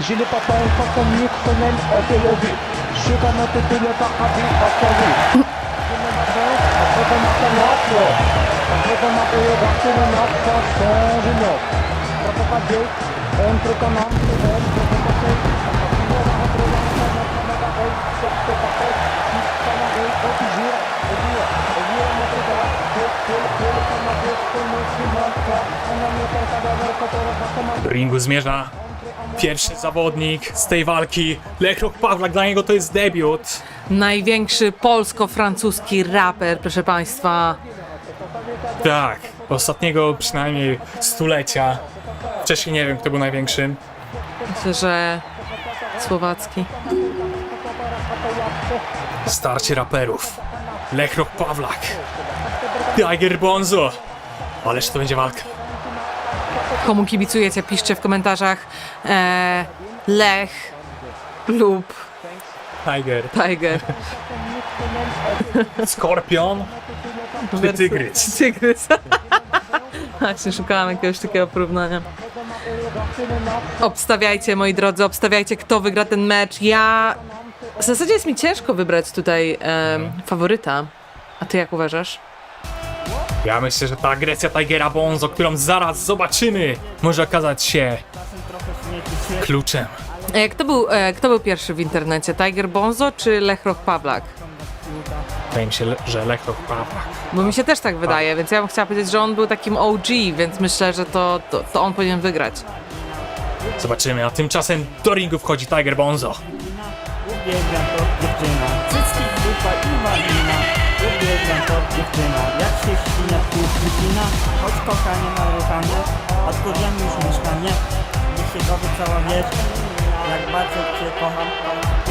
J'ai pas parlé encore mieux que semaine à Tel Aviv. Je suis comme un tête de paradis à Tel Aviv. Je me e o resto, para fazer a primeira representação da Câmara da Rei, que é para Zmierza pierwszy zawodnik z tej walki. Lechrok Pawlak, dla niego to jest debiut. Największy polsko-francuski raper, proszę państwa. Tak, ostatniego przynajmniej stulecia. Wcześniej nie wiem, kto był największym. Myślę, że słowacki. Starcie raperów. Lechrok Pawlak. Tiger Bonzo. Ależ to będzie walka. Komu kibicujecie? Piszcie w komentarzach. E, Lech lub Tiger. Tiger. Skorpion. Czy tygrys? Tygrys. Właśnie szukałam jakiegoś takiego porównania. Obstawiajcie, moi drodzy, obstawiajcie, kto wygra ten mecz. Ja... W zasadzie jest mi ciężko wybrać tutaj em, faworyta. A ty jak uważasz? Ja myślę, że ta agresja Tigera Bonzo, którą zaraz zobaczymy, może okazać się kluczem. E, kto, był, e, kto był pierwszy w internecie? Tiger Bonzo czy Lech Roch Pawlak? Wydaje mi się, le- że Lechrok Pawlak. Bo mi się też tak wydaje, więc ja bym chciała powiedzieć, że on był takim OG, więc myślę, że to, to, to on powinien wygrać. Zobaczymy, a tymczasem do ringu wchodzi Tiger Bonzo. Uwielbiam to dziewczyna Cycki, dupa i malina Uwielbiam to dziewczyna Wycina Choć kochanie naruchane Odkurzam już mieszkanie Niech się dowie cała wieś. Jak bardzo cię kocham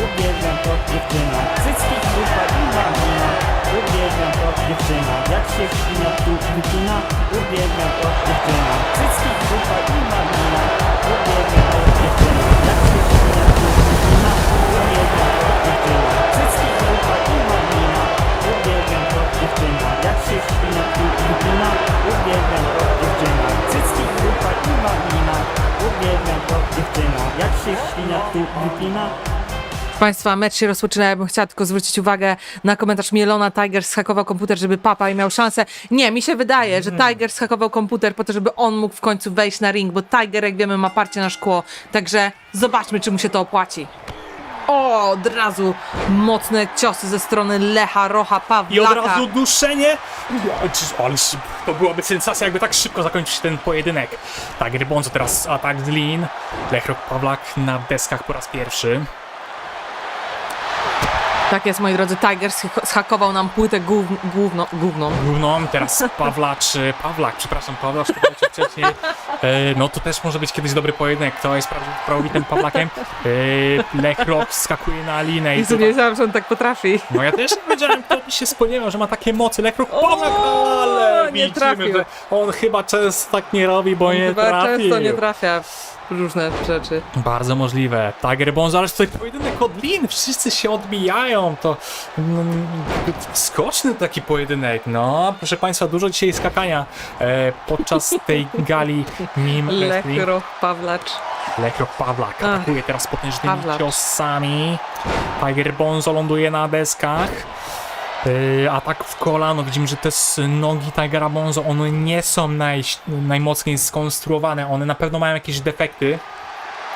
Uwielbiam to dziewczyna. Cycki, dupa i malina Uwielbiam to dziewczyna. Jak się świnia tu wycina Uwielbiam to dziewczyna. Cycki, dupa i malina Państwa, mecz się rozpoczyna. Ja bym chciała tylko zwrócić uwagę na komentarz Mielona. Tiger schakował komputer, żeby papa i miał szansę. Nie, mi się wydaje, że Tiger schakował komputer po to, żeby on mógł w końcu wejść na ring, bo Tiger, jak wiemy, ma parcie na szkło. Także zobaczmy, czy mu się to opłaci. O, od razu mocne ciosy ze strony Lecha, Rocha, Pawlaka. I od razu duszenie. Ale to byłaby sensacja, jakby tak szybko zakończyć ten pojedynek. Tiger Bonzo teraz atak z Lin. Lechrok Pawlak na deskach po raz pierwszy. Tak jest, moi drodzy, Tiger scha- schakował nam płytę gówno, gówno, gówną. Główną, teraz Pawlacz, e, Pawlak, przepraszam, Pawlacz, powiedział wcześniej. E, no to też może być kiedyś dobry pojedynek. Kto jest praw- prawowitym Pawlakiem? E, Lechrok skakuje na linę i I sobie wiedziałam, że on tak potrafi. No ja też nie wiedziałem, kto by się spodziewał, że ma takie mocy. Lekruk Pawlak, O, ale nie trafił. że on chyba często tak nie robi, bo nie Chyba trafił. często nie trafia w różne rzeczy. Bardzo możliwe. Tiger Bonzo, ale tutaj pojedynek od Lin, wszyscy się odbijają, to mm, skoczny taki pojedynek. No, proszę Państwa, dużo dzisiaj skakania e, podczas tej gali Mim Wrestling. Lech, Roch, Pawlacz. Lekrok Pawlak atakuje teraz potężnymi Pawlak. ciosami. Tiger Bonzo ląduje na deskach. Yy, atak w kolano. Widzimy, że te nogi Tigera Bonzo, one nie są naj, najmocniej skonstruowane. One na pewno mają jakieś defekty.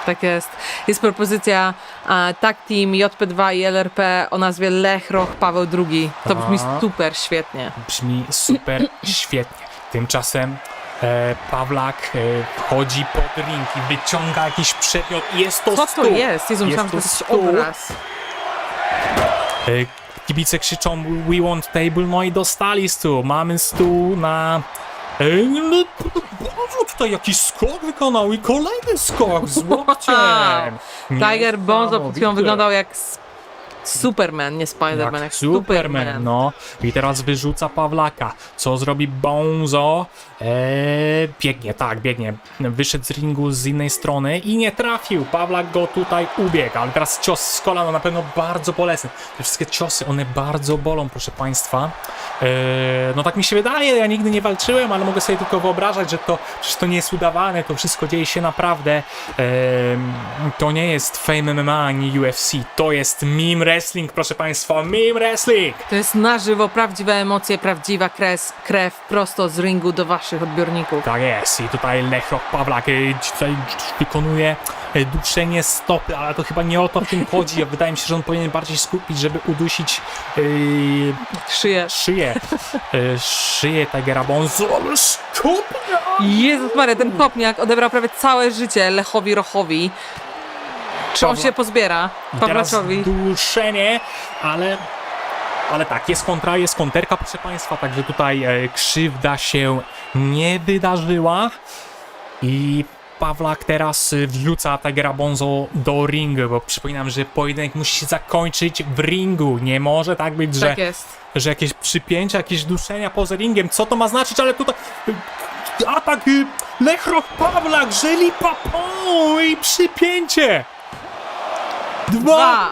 Tak jest. Jest propozycja a, Tag Team JP2 i LRP o nazwie Lech, Roch, Paweł II. To brzmi super świetnie. Brzmi super świetnie. Tymczasem e, Pawlak e, wchodzi pod ring i wyciąga jakiś przedmiot. Jest to Co stół. to jest? Jezu, myślałam, że to to jest obraz. E, Kibice krzyczą We want table, no i dostali stół. Mamy stół na... E, No, Bonzo tutaj jakiś skok wykonał i kolejny skok z łokciem. Tiger Bonzo przed chwilą wyglądał jak Superman, nie Spider-Man, jak, Jak Superman, no. I teraz wyrzuca Pawlaka. Co zrobi Bonzo? Eee, biegnie, tak, biegnie. Wyszedł z ringu z innej strony i nie trafił. Pawlak go tutaj ubiegł, ale teraz cios z kolana na pewno bardzo bolesny. Te wszystkie ciosy, one bardzo bolą, proszę Państwa. Eee, no tak mi się wydaje, ja nigdy nie walczyłem, ale mogę sobie tylko wyobrażać, że to przecież to nie jest udawane, to wszystko dzieje się naprawdę. Eee, to nie jest Fame MMA ani UFC, to jest meme wrestling, proszę Państwa, meme wrestling! To jest na żywo, prawdziwe emocje, prawdziwa krew, krew prosto z ringu do waszych odbiorników. Tak jest, i tutaj Lechrok Pawlak e, tutaj wykonuje e, duszenie stopy, ale to chyba nie o to w tym chodzi. Wydaje mi się, że on powinien bardziej skupić, żeby udusić e, Szyję. szyję, e, szyję Tigera Bonzo. Ale! Jezus Maria, ten kopniak odebrał prawie całe życie Lechowi Rochowi. Czy on Pawła- się pozbiera? Teraz Pawlaczowi. duszenie, ale... Ale tak, jest kontra, jest konterka, proszę Państwa, także tutaj e, krzywda się nie wydarzyła. I Pawlak teraz y, wrzuca Tigera Bonzo do ringu, bo przypominam, że pojedynek musi się zakończyć w ringu. Nie może tak być, że, Tak jest. że jakieś przypięcia, jakieś duszenia poza ringiem. Co to ma znaczyć? Ale tutaj y, atak y, Pawlak, żeli papą i przypięcie. Dwa.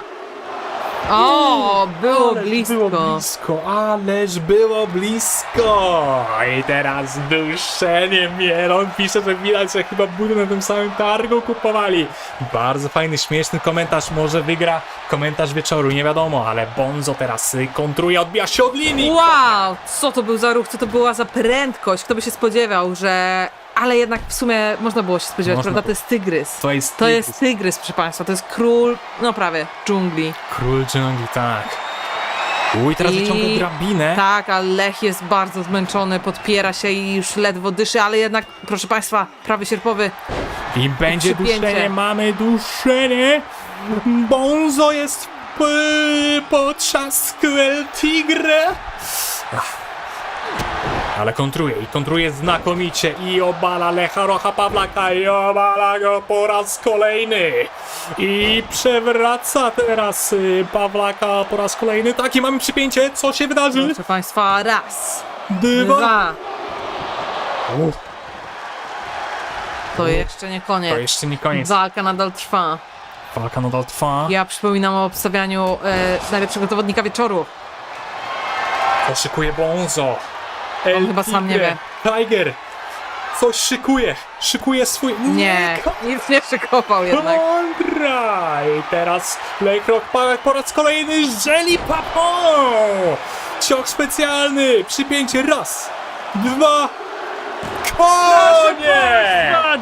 O, było Ależ blisko. Było blisko, ależ było blisko. I teraz duszenie Mielon pisze, że widać, że chyba budę na tym samym targu kupowali. Bardzo fajny, śmieszny komentarz. Może wygra komentarz wieczoru, nie wiadomo, ale Bonzo teraz kontruje, odbija się od linii. Wow, co to był za ruch, co to była za prędkość? Kto by się spodziewał, że... Ale jednak w sumie można było się spodziewać, Można prawda? To jest tygrys. To jest To tygrys. jest tygrys, proszę Państwa. To jest król, no prawie, dżungli. Król dżungli, tak. Uj, teraz I- wyciąga drabinę. Tak, a Lech jest bardzo zmęczony, podpiera się i już ledwo dyszy, ale jednak, proszę Państwa, prawy sierpowy. I będzie duszenie, mamy duszenie. Bonzo jest p- potrzasku El Tigre. Ach. Ale kontruje i kontruje znakomicie i obala Lecha Rocha Pawlaka i obala go po raz kolejny. I przewraca teraz y, Pawlaka po raz kolejny. Takie mamy przypięcie, co się wydarzy? Proszę Państwa, raz, Dwa. dwa. Uff, To jeszcze nie koniec. To jeszcze nie koniec. Walka nadal trwa. Walka nadal trwa. Ja przypominam o obstawianiu e, najlepszego zawodnika wieczoru. To szykuje Bonzo. On chyba sam nie Tigre. Tiger. Coś szykuje. Szykuje swój... Nie, nic nie szykował jednak. Kontra! I teraz Leckrok Pawek po raz kolejny żeli papą! Ciok specjalny! Przypięcie raz, dwa, koniec!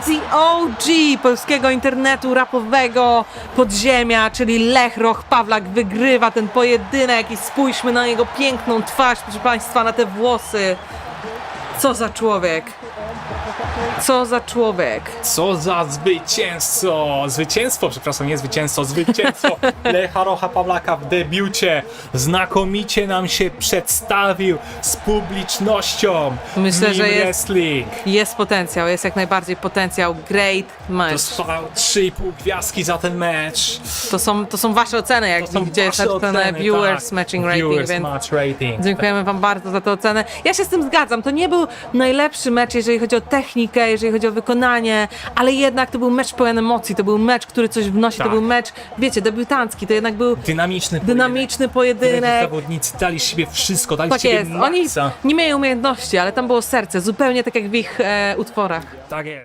The OG polskiego internetu rapowego podziemia, czyli Lech Roch Pawlak wygrywa ten pojedynek i spójrzmy na jego piękną twarz, proszę Państwa, na te włosy. Co za człowiek. Co za człowiek. Co za zwycięstwo! Zwycięstwo, przepraszam, nie zwycięstwo, zwycięstwo Lecha Rocha Pawlaka w debiucie. Znakomicie nam się przedstawił z publicznością. Myślę, że jest- Wrestling. Jest potencjał, jest jak najbardziej potencjał. Great match. Dostał 3,5 gwiazdki za ten mecz. To są, to są wasze oceny, jak To są jest wasze napisane oceny, viewers tak. matching rating, Viewers więc match rating. Dziękujemy Wam bardzo za tę ocenę. Ja się z tym zgadzam. To nie był najlepszy mecz, jeżeli chodzi o technikę, jeżeli chodzi o wykonanie, ale jednak to był mecz pełen emocji. To był mecz, który coś wnosi. Tak. To był mecz, wiecie, debiutancki. To jednak był Dynamiczny dynamiczny pojedynek. Zawodnicy dali z siebie wszystko, dali z Tak siebie jest. Oni maksa. nie mieli umiejętności, ale tam było serce, zupełnie tak jak w ich e, utworach. Tak jest.